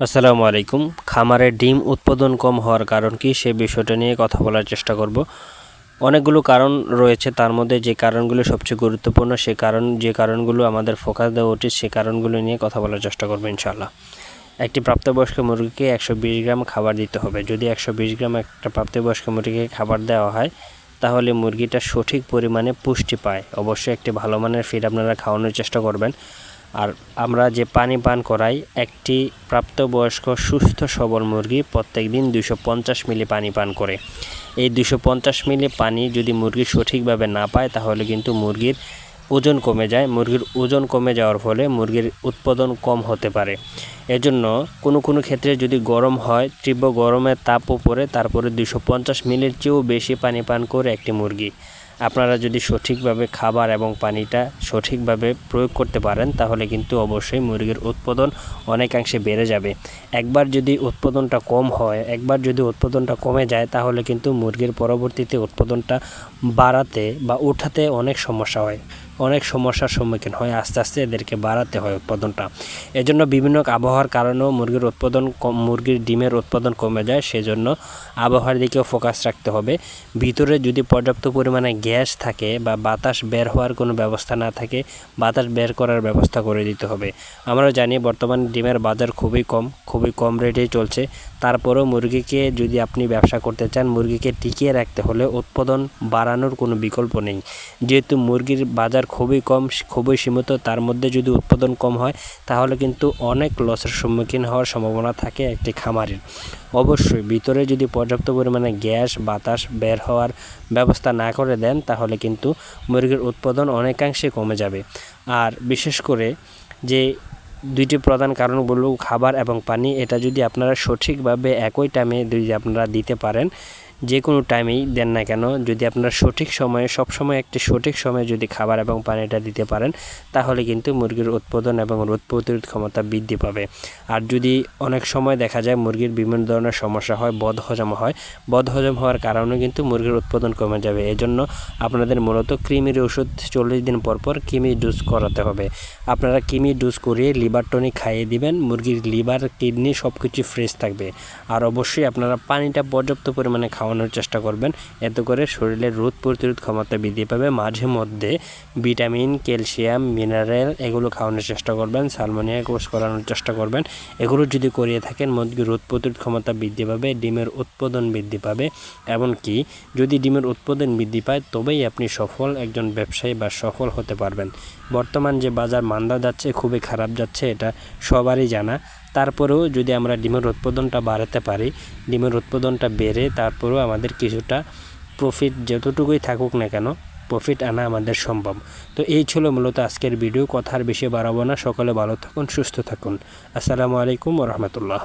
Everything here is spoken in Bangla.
আসসালামু আলাইকুম। খামারে ডিম উৎপাদন কম হওয়ার কারণ কি সে বিষয়টা নিয়ে কথা বলার চেষ্টা করব। অনেকগুলো কারণ রয়েছে, তার মধ্যে যে কারণগুলো সবচেয়ে গুরুত্বপূর্ণ, সে কারণ, যে কারণগুলো আমাদের ফোকাস দেওয়া উচিত, সে কারণগুলো নিয়ে কথা বলার চেষ্টা করব ইনশাআল্লাহ। একটি প্রাপ্তবয়স্ক মুরগিকে একশো বিশ গ্রাম খাবার দিতে হবে। যদি একশো বিশ গ্রাম একটা প্রাপ্তবয়স্ক মুরগিকে খাবার দেওয়া হয়, তাহলে মুরগিটা সঠিক পরিমাণে পুষ্টি পায়। অবশ্যই একটি ভালো মানের ফিড আপনারা খাওয়ানোর চেষ্টা করবেন। আর আমরা যে পানি পান করাই, একটি প্রাপ্তবয়স্ক সুস্থ সবল মুরগি প্রত্যেক দিন দুশো মিলি পানি পান করে। এই দুশো মিলি পানি যদি মুরগি সঠিকভাবে না পায়, তাহলে কিন্তু মুরগির ওজন কমে যায়। মুরগির ওজন কমে যাওয়ার ফলে মুরগির উৎপাদন কম হতে পারে। এজন্য কোনো কোনো ক্ষেত্রে যদি গরম হয়, তীব্র গরমে তাপ উপরে তারপরে দুশো মিলির চেয়েও বেশি পানি পান করে একটি মুরগি। আপনারা যদি সঠিকভাবে খাবার এবং পানিটা সঠিকভাবে প্রয়োগ করতে পারেন, তাহলে কিন্তু অবশ্যই মুরগির উৎপাদন অনেকাংশে বেড়ে যাবে। একবার যদি উৎপাদনটা কম হয়, একবার যদি উৎপাদনটা কমে যায়, তাহলে কিন্তু মুরগির পরবর্তীতে উৎপাদনটা বাড়াতে বা উঠাতে অনেক সমস্যা হয়। অনেক সমস্যার সম্মুখীন হয়। আস্তে আস্তে এদেরকে বাড়াতে হয় উৎপাদনটা। এজন্য বিভিন্ন আবহাওয়ার কারণেও মুরগির উৎপাদন কম, মুরগির ডিমের উৎপাদন কমে যায়, সেজন্য আবহাওয়ার দিকেও ফোকাস রাখতে হবে। ভিতরে যদি পর্যাপ্ত পরিমাণে গ্যাস থাকে বা বাতাস বের হওয়ার কোনো ব্যবস্থা না থাকে, বাতাস বের করার ব্যবস্থা করে দিতে হবে। আমরা জানি বর্তমান ডিমের বাজার খুবই কম খুবই কম রেটেই চলছে। তারপরেও মুরগিকে যদি আপনি ব্যবসা করতে চান, মুরগিকে টিকিয়ে রাখতে হলে উৎপাদন বাড়ানোর কোনো বিকল্প নেই। যেহেতু মুরগির বাজার খুবই কম, খুবই সীমিত, তার মধ্যে যদি উৎপাদন কম হয়, তাহলে কিন্তু অনেক লসের সম্মুখীন হওয়ার সম্ভাবনা থাকে একটি খামারের। অবশ্যই ভিতরে যদি পর্যাপ্ত পরিমাণে গ্যাস, বাতাস বের হওয়ার ব্যবস্থা না করে দেন, তাহলে কিন্তু মুরগির উৎপাদন অনেকাংশে কমে যাবে। আর বিশেষ করে যে দুইটি প্রধান কারণ বলব, খাবার এবং পানি, এটা যদি আপনারা সঠিকভাবে একই টাইমে যদি আপনারা দিতে পারেন যে কোনো টাইমেই দেন না কেন। যদি আপনারা সঠিক সময়ে সব সময় একটি সঠিক সময়ে যদি খাবার এবং পানিটা দিতে পারেন, তাহলে কিন্তু মুরগির উৎপাদন এবং রোদ প্রতিরোধ ক্ষমতা বৃদ্ধি পাবে। আর যদি অনেক সময় দেখা যায় মুরগির বিভিন্ন ধরনের সমস্যা হয় বদ হজম হয় বদ হজম হওয়ার কারণে কিন্তু মুরগির উৎপাদন কমে যাবে। এজন্য আপনাদের মূলত কৃমির ওষুধ চল্লিশ দিন পর পর কৃমি ডোজ করাতে হবে। আপনারা কৃমি ডোজ করিয়ে লিভার টনিক খাইয়ে দিবেন, মুরগির লিভার, কিডনি সব কিছু ফ্রেশ থাকবে। আর অবশ্যই আপনারা পানিটা পর্যাপ্ত পরিমাণে খাওয়ানোর চেষ্টা করবেন। এতে করে শরীরের রোদ প্রতিরোধ ক্ষমতা বৃদ্ধি পাবে। মাঝে মধ্যে ভিটামিন, ক্যালসিয়াম, মিনারেল এগুলো খাওয়ানোর চেষ্টা করবেন। সালমোনিয়া কোর্স করানোর চেষ্টা করবেন। এগুলো যদি করিয়ে থাকেন মুরগির রোদ প্রতিরোধ ক্ষমতা বৃদ্ধি পাবে, ডিমের উৎপাদন বৃদ্ধি পাবে। এমনকি যদি ডিমের উৎপাদন বৃদ্ধি পায়, তবেই আপনি সফল একজন ব্যবসায়ী বা সফল হতে পারবেন। বর্তমান যে বাজার মান্দা যাচ্ছে, খুবই খারাপ যাচ্ছে, এটা সবারই জানা। তারপরেও যদি আমরা ডিমের উৎপাদনটা বাড়াতে পারি, ডিমের উৎপাদনটা বেড়ে তারপরেও আমাদের কিছুটা প্রফিট যতটুকুই থাকুক না কেন প্রফিট আনা আমাদের সম্ভব। তো এই ছিল মূলত আজকের ভিডিও কথার বেশি বাড়াবো না। সকলে ভালো থাকুন, সুস্থ থাকুন। আসসালামু আলাইকুম রহমতুল্লাহ।